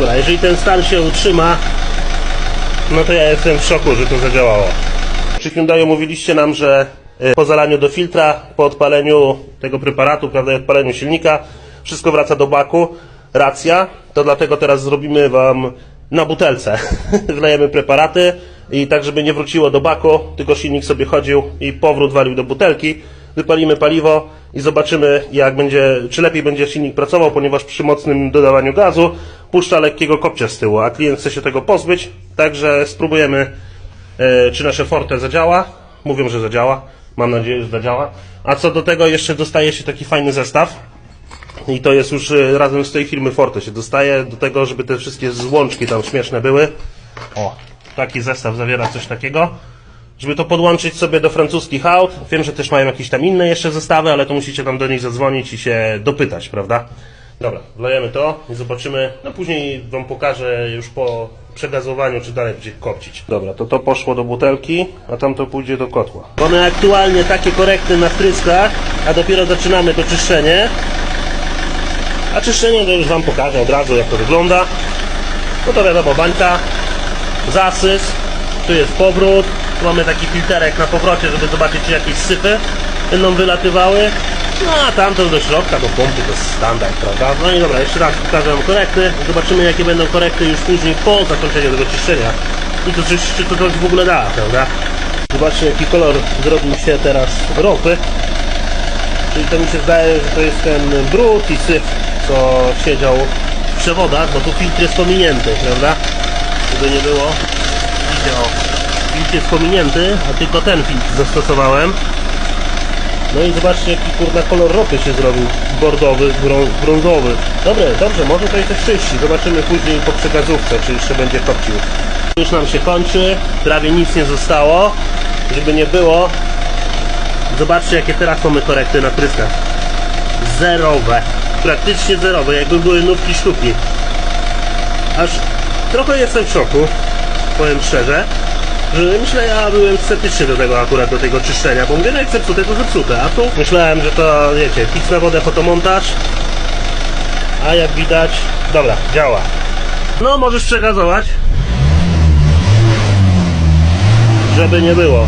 dobra, jeżeli ten stan się utrzyma, no to ja jestem w szoku, że to zadziałało. Przy Hyundai mówiliście nam, że y, po zalaniu do filtra, po odpaleniu tego preparatu, prawda, i odpaleniu silnika, wszystko wraca do baku. Racja, to dlatego teraz zrobimy Wam na butelce. Wlejemy preparaty i tak, żeby nie wróciło do baku, tylko silnik sobie chodził i powrót walił do butelki. Wypalimy paliwo i zobaczymy, jak będzie, czy lepiej będzie silnik pracował, ponieważ przy mocnym dodawaniu gazu puszcza lekkiego kopcia z tyłu, a klient chce się tego pozbyć, także spróbujemy e, czy nasze Forte zadziała. Mówią, że zadziała. Mam nadzieję, że zadziała. A co do tego jeszcze dostaje się taki fajny zestaw. I to jest już e, razem z tej firmy Forte się dostaje do tego, żeby te wszystkie złączki tam śmieszne były. O, taki zestaw zawiera coś takiego. Żeby to podłączyć sobie do francuskich aut. Wiem, że też mają jakieś tam inne jeszcze zestawy, ale to musicie tam do nich zadzwonić i się dopytać, prawda? Dobra, wlejemy to i zobaczymy. No później Wam pokażę już po przegazowaniu, czy dalej będzie kopcić. Dobra, to to poszło do butelki, a tam to pójdzie do kotła. Mamy aktualnie takie korekty na wtryskach, a dopiero zaczynamy to czyszczenie. A czyszczenie to już Wam pokażę od razu, jak to wygląda. No to wiadomo, bańka, zasys, tu jest powrót, tu mamy taki filterek na powrocie, żeby zobaczyć, czy jakieś sypy będą wylatywały. No a tamto do środka, do pompy to jest standard, prawda? No i dobra, jeszcze raz pokażę Wam korekty. Zobaczymy, jakie będą korekty już później po zakończeniu tego czyszczenia. I to czy, czy to coś w ogóle da, prawda? Zobaczcie, jaki kolor zrobił się teraz ropy. Czyli to mi się zdaje, że to jest ten brud i syf, co siedział w przewodach, bo tu filtr jest pominięty, prawda? Żeby nie było. Widzicie, o, filtr jest pominięty, a tylko ten filtr zastosowałem. No i zobaczcie, jaki kurna kolor ropy się zrobił. Bordowy, brą- brązowy. Dobre, dobrze, może to coś czyści. Zobaczymy później po przekazówce, czy jeszcze będzie kopcił. Już nam się kończy, prawie nic nie zostało. Żeby nie było, Zobaczcie jakie teraz mamy korekty na pryskach. Zerowe. Praktycznie zerowe, jakby były nówki sztuki. Aż trochę jestem w szoku, powiem szczerze. Że myślę, ja byłem sceptyczny do tego akurat, do tego czyszczenia, bo mówię, no jak zepsute, to zepsute, a tu myślałem, że to, wiecie, pic na wodę, fotomontaż, a jak widać, dobra, działa. No, możesz przekazować, żeby nie było.